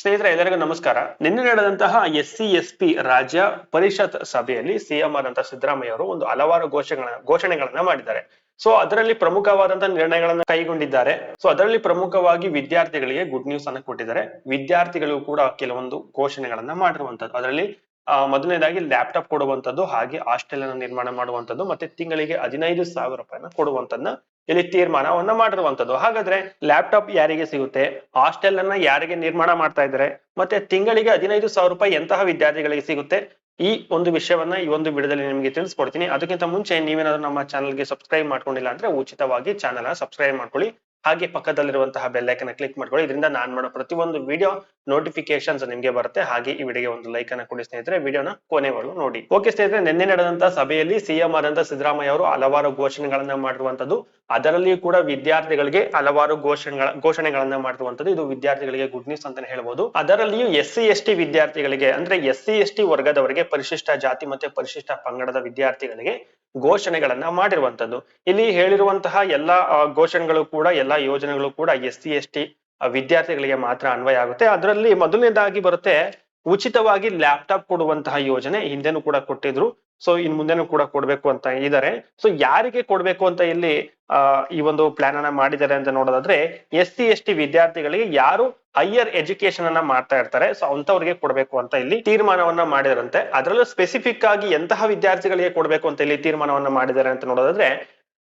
ಸ್ನೇಹಿತರೆ, ಎಲ್ಲರಿಗೂ ನಮಸ್ಕಾರ. ನಿನ್ನೆ ನಡೆದಂತಹ ಎಸ್ ಸಿ ಎಸ್ ಪಿ ರಾಜ್ಯ ಪರಿಷತ್ ಸಭೆಯಲ್ಲಿ ಸಿಎಂ ಆದಂತಹ ಸಿದ್ದರಾಮಯ್ಯ ಅವರು ಒಂದು ಹಲವಾರು ಘೋಷಣೆಗಳ ಘೋಷಣೆಗಳನ್ನ ಮಾಡಿದ್ದಾರೆ. ಸೊ, ಅದರಲ್ಲಿ ಪ್ರಮುಖವಾದಂತಹ ನಿರ್ಣಯಗಳನ್ನ ಕೈಗೊಂಡಿದ್ದಾರೆ. ಸೊ, ಅದರಲ್ಲಿ ಪ್ರಮುಖವಾಗಿ ವಿದ್ಯಾರ್ಥಿಗಳಿಗೆ ಗುಡ್ ನ್ಯೂಸ್ ಅನ್ನ ಕೊಟ್ಟಿದ್ದಾರೆ. ವಿದ್ಯಾರ್ಥಿಗಳು ಕೂಡ ಕೆಲವೊಂದು ಘೋಷಣೆಗಳನ್ನ ಮಾಡಿರುವಂತದ್ದು. ಅದರಲ್ಲಿ ಮೊದಲನೇದಾಗಿ ಲ್ಯಾಪ್ಟಾಪ್ ಕೊಡುವಂತದ್ದು ಹಾಗೆ ಹಾಸ್ಟೆಲ್ ಅನ್ನ ನಿರ್ಮಾಣ ಮಾಡುವಂತದ್ದು ಮತ್ತೆ ತಿಂಗಳಿಗೆ ಹದಿನೈದು ಸಾವಿರ ರೂಪಾಯಿನ ಕೊಡುವಂತದ್ನ ಇಲ್ಲಿ ತೀರ್ಮಾನವನ್ನ ಮಾಡಿರುವಂತದ್ದು ಹಾಗಾದ್ರೆ ಲ್ಯಾಪ್ಟಾಪ್ ಯಾರಿಗೆ ಸಿಗುತ್ತೆ? ಹಾಸ್ಟೆಲ್ ಅನ್ನ ಯಾರಿಗೆ ನಿರ್ಮಾಣ ಮಾಡ್ತಾ ಇದ್ದಾರೆ? ಮತ್ತೆ ತಿಂಗಳಿಗೆ ಹದಿನೈದು ಸಾವಿರ ರೂಪಾಯಿ ಎಂತಹ ವಿದ್ಯಾರ್ಥಿಗಳಿಗೆ ಸಿಗುತ್ತೆ? ಈ ಒಂದು ವಿಷಯವನ್ನ ಈ ಒಂದು ವಿಡಿಯೋದಲ್ಲಿ ನಿಮಗೆ ತಿಳಿಸ್ಕೊಡ್ತೀನಿ. ಅದಕ್ಕಿಂತ ಮುಂಚೆ ನೀವೇನಾದ್ರೂ ನಮ್ಮ ಚಾನಲ್ಗೆ ಸಬ್ಸ್ಕ್ರೈಬ್ ಮಾಡ್ಕೊಂಡಿಲ್ಲ ಅಂದ್ರೆ ಉಚಿತವಾಗಿ ಚಾನಲ್ ಸಬ್ಸ್ಕ್ರೈಬ್ ಮಾಡ್ಕೊಳ್ಳಿ. ಹಾಗೆ ಪಕ್ಕದಲ್ಲಿರುವಂತಹ ಬೆಲ್ ಐಕನ್ ಕ್ಲಿಕ್ ಮಾಡ್ಕೊಳ್ಳಿ. ಇದರಿಂದ ನಾನು ಮಾಡೋ ಪ್ರತಿಯೊಂದು ವಿಡಿಯೋ ನೋಟಿಫಿಕೇಶನ್ಸ್ ನಿಮಗೆ ಬರುತ್ತೆ. ಹಾಗೆ ಈ ವಿಡಿಯೋಗೆ ಒಂದು ಲೈಕ್ ಅನ್ನ ಕೊಡಿ ಸ್ನೇಹಿತರೆ. ವಿಡಿಯೋನ ಕೊನೆವರೆಗೂ ನೋಡಿ. ಓಕೆ ಸ್ನೇಹಿತರೆ, ನಿನ್ನೆ ನಡೆದಂತಹ ಸಭೆಯಲ್ಲಿ ಸಿಎಂ ಆದಂತಹ ಸಿದ್ದರಾಮಯ್ಯ ಅವರು ಹಲವಾರು ಘೋಷಣೆಗಳನ್ನ ಮಾಡಿರುವಂತದ್ದು. ಅದರಲ್ಲಿಯೂ ಕೂಡ ವಿದ್ಯಾರ್ಥಿಗಳಿಗೆ ಹಲವಾರು ಘೋಷಣೆಗಳ, ಘೋಷಣೆಗಳನ್ನ ಮಾಡಿರುವಂತದ್ದು. ಇದು ವಿದ್ಯಾರ್ಥಿಗಳಿಗೆ ಗುಡ್ ನ್ಯೂಸ್ ಅಂತಾನೆ ಹೇಳ್ಬಹುದು ಅದರಲ್ಲಿಯೂ ಎಸ್ ಸಿ ಎಸ್ ಟಿ ವಿದ್ಯಾರ್ಥಿಗಳಿಗೆ, ಅಂದ್ರೆ ಎಸ್ ಸಿ ಎಸ್ ಟಿ ವರ್ಗದವರಿಗೆ ಪರಿಶಿಷ್ಟ ಜಾತಿ ಮತ್ತೆ ಪರಿಶಿಷ್ಟ ಪಂಗಡದ ವಿದ್ಯಾರ್ಥಿಗಳಿಗೆ ಘೋಷಣೆಗಳನ್ನ ಮಾಡಿರುವಂತದ್ದು. ಇಲ್ಲಿ ಹೇಳಿರುವಂತಹ ಎಲ್ಲಾ ಘೋಷಣೆಗಳು ಕೂಡ, ಎಲ್ಲಾ ಯೋಜನೆಗಳು ಕೂಡ ಎಸ್ ಸಿ, ಎಸ್ ಟಿ ವಿದ್ಯಾರ್ಥಿಗಳಿಗೆ ಮಾತ್ರ ಅನ್ವಯ ಆಗುತ್ತೆ. ಅದರಲ್ಲಿ ಮೊದಲನೇದಾಗಿ ಬರುತ್ತೆ, ಉಚಿತವಾಗಿ ಲ್ಯಾಪ್ಟಾಪ್ ಕೊಡುವಂತಹ ಯೋಜನೆ ಹಿಂದೆನೂ ಕೂಡ ಕೊಟ್ಟಿದ್ರು. ಸೊ ಇನ್ ಮುಂದೆನೂ ಕೂಡ ಕೊಡ್ಬೇಕು ಅಂತ ಇದ್ದಾರೆ ಸೊ ಯಾರಿಗೆ ಕೊಡ್ಬೇಕು ಅಂತ ಇಲ್ಲಿ ಈ ಒಂದು ಪ್ಲಾನ್ ಅನ್ನ ಮಾಡಿದ್ದಾರೆ ಅಂತ ನೋಡೋದಾದ್ರೆ, ಎಸ್ ಸಿ, ಎಸ್ ಟಿ ವಿದ್ಯಾರ್ಥಿಗಳಿಗೆ ಯಾರು ಹೈಯರ್ ಎಜುಕೇಶನ್ ಅನ್ನ ಮಾಡ್ತಾ ಇರ್ತಾರೆ ಸೊ ಅಂತವ್ರಿಗೆ ಕೊಡ್ಬೇಕು ಅಂತ ಇಲ್ಲಿ ತೀರ್ಮಾನವನ್ನ ಮಾಡಿದ್ರಂತೆ. ಅದರಲ್ಲೂ ಸ್ಪೆಸಿಫಿಕ್ ಆಗಿ ಎಂತಹ ವಿದ್ಯಾರ್ಥಿಗಳಿಗೆ ಕೊಡ್ಬೇಕು ಅಂತ ಇಲ್ಲಿ ತೀರ್ಮಾನವನ್ನ ಮಾಡಿದ್ದಾರೆ ಅಂತ ನೋಡೋದಾದ್ರೆ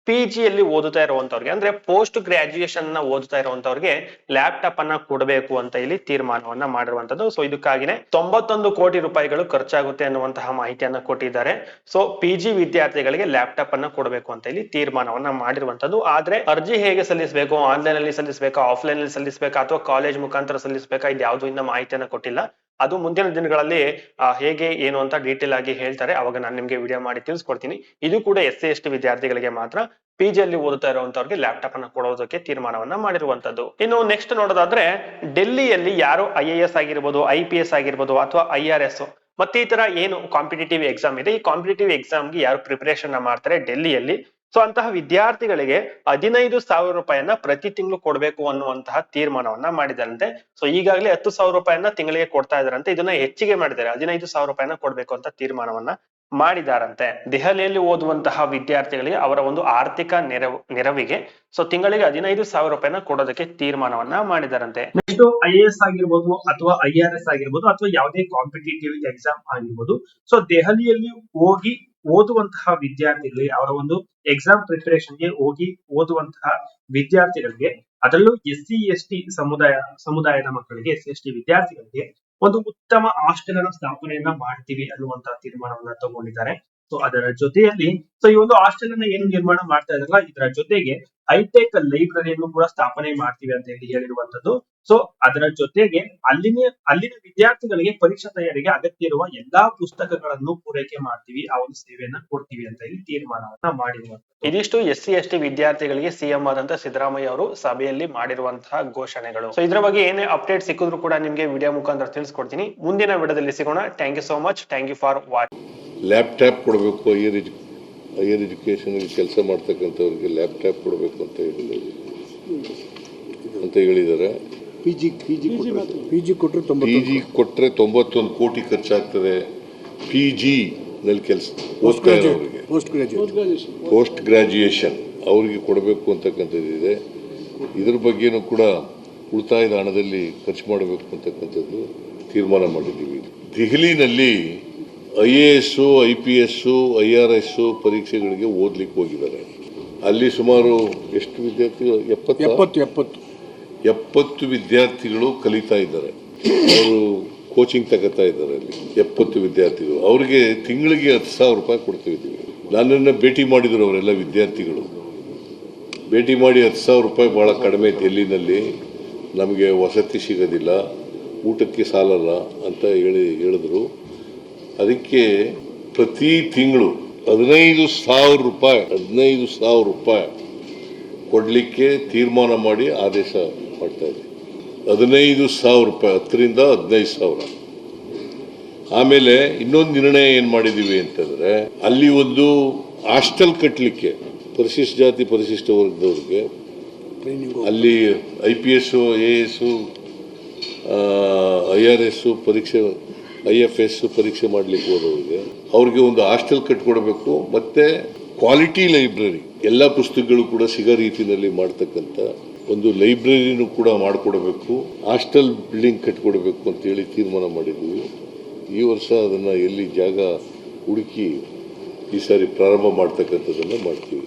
ಪಿ ಜಿಯಲ್ಲಿ ಓದುತ್ತಾ ಇರುವಂತವ್ರಿಗೆ, ಅಂದ್ರೆ ಪೋಸ್ಟ್ ಗ್ರಾಜುಯೇಷನ್ನ ಓದುತ್ತಾ ಇರುವಂತವ್ರಿಗೆ ಲ್ಯಾಪ್ಟಾಪ್ ಅನ್ನ ಕೊಡಬೇಕು ಅಂತ ಇಲ್ಲಿ ತೀರ್ಮಾನವನ್ನ ಮಾಡಿರುವಂತದ್ದು. ಸೊ ಇದಕ್ಕಾಗಿನೇ ತೊಂಬತ್ತೊಂದು ಕೋಟಿ ರೂಪಾಯಿಗಳು ಖರ್ಚಾಗುತ್ತೆ ಅನ್ನುವಂತಹ ಮಾಹಿತಿಯನ್ನ ಕೊಟ್ಟಿದ್ದಾರೆ. ಸೊ ಪಿ ಜಿ ವಿದ್ಯಾರ್ಥಿಗಳಿಗೆ ಲ್ಯಾಪ್ಟಾಪ್ ಅನ್ನ ಕೊಡಬೇಕು ಅಂತ ಇಲ್ಲಿ ತೀರ್ಮಾನವನ್ನ ಮಾಡಿರುವಂತದ್ದು. ಆದ್ರೆ ಅರ್ಜಿ ಹೇಗೆ ಸಲ್ಲಿಸಬೇಕು ಆನ್ಲೈನ್ ಅಲ್ಲಿ ಸಲ್ಲಿಸಬೇಕಾ ಆಫ್ಲೈನ್ ಅಲ್ಲಿ ಸಲ್ಲಿಸಬೇಕಾ, ಅಥವಾ ಕಾಲೇಜ್ ಮುಖಾಂತರ ಸಲ್ಲಿಸಬೇಕಾ ಇದು ಯಾವ್ದು ಇನ್ನ ಮಾಹಿತಿಯನ್ನ ಕೊಟ್ಟಿಲ್ಲ. ಅದು ಮುಂದಿನ ದಿನಗಳಲ್ಲಿ ಹೇಗೆ, ಏನು ಅಂತ ಡೀಟೇಲ್ ಆಗಿ ಹೇಳ್ತಾರೆ. ಅವಾಗ ನಾನು ನಿಮಗೆ ವಿಡಿಯೋ ಮಾಡಿ ತಿಳಿಸ್ಕೊಡ್ತೀನಿ. ಇದು ಕೂಡ ಎಸ್ ಸಿ ಎಸ್ ಟಿ ವಿದ್ಯಾರ್ಥಿಗಳಿಗೆ ಮಾತ್ರ ಪಿ ಅಲ್ಲಿ ಓದುತ್ತಾ ಇರುವಂತವ್ರಿಗೆ ಲ್ಯಾಪ್ಟಾಪ್ ಅನ್ನು ಕೊಡೋದಕ್ಕೆ ತೀರ್ಮಾನವನ್ನ ಮಾಡಿರುವಂತದ್ದು. ಇನ್ನು ನೆಕ್ಸ್ಟ್ ನೋಡೋದಾದ್ರೆ, ಡೆಲ್ಲಿಯಲ್ಲಿ ಯಾರು ಐ ಎ ಎಸ್ ಆಗಿರ್ಬೋದು ಐ ಪಿ ಎಸ್ ಆಗಿರ್ಬೋದು ಅಥವಾ ಐ ಆರ್ ಎಸ್ ಮತ್ತೆ ಈ ತರ ಏನು ಕಾಂಪಿಟೇಟಿವ್ ಎಕ್ಸಾಮ್ ಇದೆ, ಈ ಕಾಂಪಿಟೇಟಿವ್ ಎಕ್ಸಾಮ್ಗೆ ಯಾರು ಪ್ರಿಪರೇಷನ್ ಮಾಡ್ತಾರೆ? ಡೆಲ್ಲಿಯಲ್ಲಿ ಸೊ ಅಂತಹ ವಿದ್ಯಾರ್ಥಿಗಳಿಗೆ ಹದಿನೈದು ಸಾವಿರ ರೂಪಾಯಿಯನ್ನ ಪ್ರತಿ ತಿಂಗಳು ಕೊಡಬೇಕು ಅನ್ನುವಂತಹ ತೀರ್ಮಾನವನ್ನ ಮಾಡಿದಾರಂತೆ. ಸೊ ಈಗಾಗಲೇ ಹತ್ತು ಸಾವಿರ ರೂಪಾಯಿಯನ್ನ ತಿಂಗಳಿಗೆ ಕೊಡ್ತಾ ಇದಾರಂತೆ. ಇದನ್ನ ಹೆಚ್ಚಿಗೆ ಮಾಡಿದ್ದಾರೆ. ಹದಿನೈದು ಸಾವಿರ ರೂಪಾಯಿನ ಕೊಡಬೇಕು ಅಂತ ತೀರ್ಮಾನವನ್ನ ಮಾಡಿದಾರಂತೆ. ದೆಹಲಿಯಲ್ಲಿ ಓದುವಂತಹ ವಿದ್ಯಾರ್ಥಿಗಳಿಗೆ ಅವರ ಒಂದು ಆರ್ಥಿಕ ನೆರವು, ನೆರವಿಗೆ ಸೊ ತಿಂಗಳಿಗೆ ಹದಿನೈದು ಸಾವಿರ ರೂಪಾಯಿನ ಕೊಡೋದಕ್ಕೆ ತೀರ್ಮಾನವನ್ನ ಮಾಡಿದಾರಂತೆ. ನೆಕ್ಸ್ಟ್ ಐ ಎ ಎಸ್ ಆಗಿರ್ಬೋದು ಅಥವಾ ಐ ಆರ್ ಎಸ್ ಆಗಿರ್ಬೋದು ಅಥವಾ ಯಾವುದೇ ಕಾಂಪಿಟೇಟಿವ್ ಎಕ್ಸಾಮ್ ಆಗಿರ್ಬೋದು. ಸೊ ದೆಹಲಿಯಲ್ಲಿ ಹೋಗಿ ಓದುವಂತಹ ವಿದ್ಯಾರ್ಥಿಗಳಿಗೆ ಅವರ ಒಂದು ಎಕ್ಸಾಮ್ ಪ್ರಿಪರೇಷನ್ಗೆ ಹೋಗಿ ಓದುವಂತಹ ವಿದ್ಯಾರ್ಥಿಗಳಿಗೆ, ಅದರಲ್ಲೂ ಎಸ್ ಸಿ ಎಸ್ ಟಿ ಸಮುದಾಯ, ಸಮುದಾಯದ ಮಕ್ಕಳಿಗೆ ಎಸ್ ಸಿ ಎಸ್ ಟಿ ವಿದ್ಯಾರ್ಥಿಗಳಿಗೆ ಒಂದು ಉತ್ತಮ ಹಾಸ್ಟೆಲ್ ಅನ್ನ ಸ್ಥಾಪನೆಯನ್ನ ಮಾಡ್ತೀವಿ ಅನ್ನುವಂತಹ ತೀರ್ಮಾನವನ್ನ ತಗೊಂಡಿದ್ದಾರೆ ಸೊ ಅದರ ಜೊತೆಯಲ್ಲಿ ಸೊ ಈ ಒಂದು ಹಾಸ್ಟೆಲ್ ಅನ್ನ ಏನು ನಿರ್ಮಾಣ ಮಾಡ್ತಾ ಇದ್ರಲ್ಲ ಇದರ ಜೊತೆಗೆ ಹೈಟೆಕ್ ಲೈಬ್ರರಿಯನ್ನು ಕೂಡ ಸ್ಥಾಪನೆ ಮಾಡ್ತೀವಿ ಅಂತ ಹೇಳಿ ಹೇಳಿರುವಂತದ್ದು ಸೊ ಅದರ ಜೊತೆಗೆ ಅಲ್ಲಿನ ಅಲ್ಲಿನ ವಿದ್ಯಾರ್ಥಿಗಳಿಗೆ ಪರೀಕ್ಷಾ ತಯಾರಿಗೆ ಅಗತ್ಯ ಇರುವ ಎಲ್ಲಾ ಪುಸ್ತಕಗಳನ್ನು ಪೂರೈಕೆ ಮಾಡ್ತೀವಿ, ಆ ಒಂದು ಸೇವೆಯನ್ನ ಕೊಡ್ತೀವಿ ಅಂತ ಹೇಳಿ ತೀರ್ಮಾನವನ್ನ ಮಾಡಿರುವಂತದ್ದು ಇದಿಷ್ಟು ಎಸ್ ಸಿ, ಎಸ್ ಟಿ ವಿದ್ಯಾರ್ಥಿಗಳಿಗೆ ಸಿಎಂ ಆದಂತ ಸಿದ್ದರಾಮಯ್ಯ ಅವರು ಸಭೆಯಲ್ಲಿ ಮಾಡಿರುವಂತಹ ಘೋಷಣೆಗಳು. ಸೊ ಇದ್ರ ಬಗ್ಗೆ ಏನೇ ಅಪ್ಡೇಟ್ ಸಿಕ್ಕಿದ್ರು ಕೂಡ ನಿಮ್ಗೆ ವಿಡಿಯೋ ಮುಖಾಂತರ ತಿಳಿಸ್ಕೊಡ್ತೀನಿ. ಮುಂದಿನ ವಿಡಿಯೋದಲ್ಲಿ ಸಿಗೋಣ. Thank you so much thank you for watch laptop ಕೊಡಬೇಕು ಹೈಯರ್ ಎಜು ಹೈಯರ್ ಎಜುಕೇಷನಲ್ಲಿ ಕೆಲಸ ಮಾಡ್ತಕ್ಕಂಥವ್ರಿಗೆ ಲ್ಯಾಪ್ಟಾಪ್ ಕೊಡಬೇಕು ಅಂತ ಹೇಳಿ ಅಂತ ಹೇಳಿದ್ದಾರೆ P G P G P G ಕೊಟ್ಟರೆ ಪಿ ಜಿ ಕೊಟ್ಟರೆ ತೊಂಬತ್ತೊಂದು ಕೋಟಿ ಖರ್ಚಾಗ್ತದೆ. ಪಿ ಜಿನಲ್ಲಿ ಕೆಲಸ ಓದ್ತಾ ಇರೋರಿಗೆ. ಪೋಸ್ಟ್ ಗ್ರಾಜುಯೇಟ್ ಪೋಸ್ಟ್ ಗ್ರ್ಯಾಜುಯೇಷನ್ ಅವರಿಗೆ ಕೊಡಬೇಕು ಅಂತಕ್ಕಂಥದ್ದಿದೆ ಇದ್ರ ಬಗ್ಗೆನೂ ಕೂಡ ಉಳಿತಾಯದ ಹಣದಲ್ಲಿ ಖರ್ಚು ಮಾಡಬೇಕು ಅಂತಕ್ಕಂಥದ್ದು ತೀರ್ಮಾನ ಮಾಡಿದ್ದೀವಿ. ದೆಹಲಿನಲ್ಲಿ I A S I P S I R S ಪರೀಕ್ಷೆಗಳಿಗೆ ಓದ್ಲಿಕ್ಕೆ ಹೋಗಿದ್ದಾರೆ. ಅಲ್ಲಿ ಸುಮಾರು ಎಷ್ಟು ವಿದ್ಯಾರ್ಥಿಗಳು? ಎಪ್ಪತ್ತು? ಎಪ್ಪತ್ತು ಎಪ್ಪತ್ತು. ಎಪ್ಪತ್ತು ವಿದ್ಯಾರ್ಥಿಗಳು ಕಲಿತಾ ಇದ್ದಾರೆ. ಅವರು ಕೋಚಿಂಗ್ ತಗೋತಾ ಇದ್ದಾರೆ ಅಲ್ಲಿ. ಎಪ್ಪತ್ತು ವಿದ್ಯಾರ್ಥಿಗಳು. ಅವರಿಗೆ ತಿಂಗಳಿಗೆ ಹತ್ತು ಸಾವಿರ ರೂಪಾಯಿ ಕೊಡ್ತಾ ಇದ್ದೀವಿ ನನ್ನನ್ನು ಭೇಟಿ ಮಾಡಿದರು ಅವರೆಲ್ಲ ವಿದ್ಯಾರ್ಥಿಗಳು. ಭೇಟಿ ಮಾಡಿ ಹತ್ತು ಸಾವಿರ ರೂಪಾಯಿ ಭಾಳ ಕಡಿಮೆ ಡೆಲ್ಲಿನಲ್ಲಿ ನಮಗೆ ವಸತಿ ಸಿಗೋದಿಲ್ಲ. ಊಟಕ್ಕೆ ಸಾಲಲ್ಲ ಅಂತ ಹೇಳಿ ಹೇಳಿದ್ರು. ಅದಕ್ಕೆ ಪ್ರತಿ ತಿಂಗಳು ಹದಿನೈದು ಸಾವಿರ ರೂಪಾಯಿ ಹದಿನೈದು ಸಾವಿರ ರೂಪಾಯಿ ಕೊಡಲಿಕ್ಕೆ ತೀರ್ಮಾನ ಮಾಡಿ ಆದೇಶ ಮಾಡ್ತಾ ಇದೆ ಹದಿನೈದು ಸಾವಿರ ರೂಪಾಯಿ ಹತ್ತರಿಂದ ಹದಿನೈದು ಸಾವಿರ. ಆಮೇಲೆ ಇನ್ನೊಂದು ನಿರ್ಣಯ ಏನು ಮಾಡಿದ್ದೀವಿ ಅಂತಂದರೆ ಅಲ್ಲಿ ಒಂದು ಹಾಸ್ಟೆಲ್ ಕಟ್ಟಲಿಕ್ಕೆ ಪರಿಶಿಷ್ಟ ಜಾತಿ ಪರಿಶಿಷ್ಟ ವರ್ಗದವ್ರಿಗೆ ಅಲ್ಲಿ I P S A S I R S ಪರೀಕ್ಷೆ ಐ ಎಫ್ ಎಸ್ ಪರೀಕ್ಷೆ ಮಾಡಲಿಕ್ಕೆ ಹೋದವರಿಗೆ, ಅವ್ರಿಗೆ ಒಂದು ಹಾಸ್ಟೆಲ್ ಕಟ್ಕೊಡ್ಬೇಕು, ಮತ್ತೆ ಕ್ವಾಲಿಟಿ ಲೈಬ್ರರಿ ಎಲ್ಲ ಪುಸ್ತಕಗಳು ಕೂಡ ಸಿಗೋ ರೀತಿಯಲ್ಲಿ ಮಾಡ್ತಕ್ಕಂಥ ಒಂದು ಲೈಬ್ರರಿನೂ ಕೂಡ ಮಾಡಿಕೊಡಬೇಕು, ಹಾಸ್ಟೆಲ್ ಬಿಲ್ಡಿಂಗ್ ಕಟ್ಕೊಡ್ಬೇಕು ಅಂತೇಳಿ ತೀರ್ಮಾನ ಮಾಡಿದ್ದೀವಿ ಈ ವರ್ಷ ಅದನ್ನು ಎಲ್ಲಿ ಜಾಗ ಹುಡುಕಿ ಈ ಸಾರಿ ಪ್ರಾರಂಭ ಮಾಡ್ತಕ್ಕಂಥದ್ದನ್ನು ಮಾಡ್ತೀವಿ.